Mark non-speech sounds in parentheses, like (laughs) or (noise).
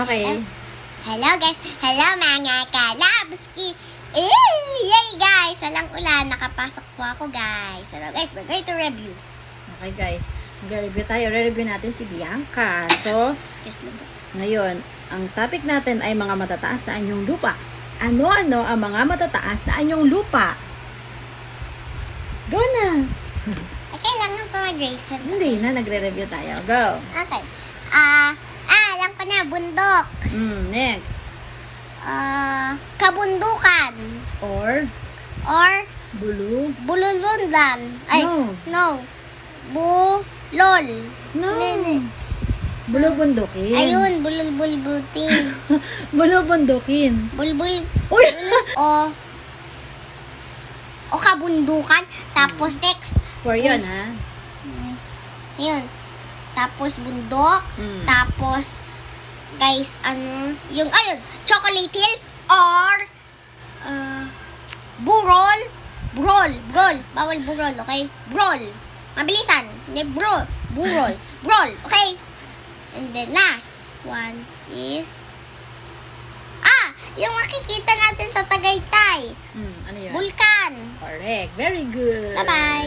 Okay. Hello guys! Hello mga kalabski! Yay guys! Walang ulan. Nakapasok po ako guys. So guys, we're going to review. Okay guys, mag-review tayo. Re-review natin si Bianca. So, Excuse me. ngayon, ang topic natin ay mga matataas na anyong lupa. Ano-ano ang mga matataas na anyong lupa? Go na! Okay lang nga pa Grace. Hindi na, nagre-review tayo. Go! Okay. Ah, ah, alam ko na, bundok. Mm, next. Ah, kabundukan. Or, Or, bulu. bululundan. Ay, No. no. Bulol. No. Nene. Bulubundukin. Ayun, bululbulbutin. (laughs) Bulubundukin. Bulbul. Uy! (laughs) o o kabundukan tapos next For yun, ha? ayun tapos bundok Mm. tapos guys ano yung ayun chocolate hills or uh, burol burol burol bawal burol okay burol mabilisan hindi bro burol (laughs) burol okay and then last one is ah yung makikita natin sa Tagaytay Mm, ano yun? Vulkan. Correct. Very good. Bye-bye.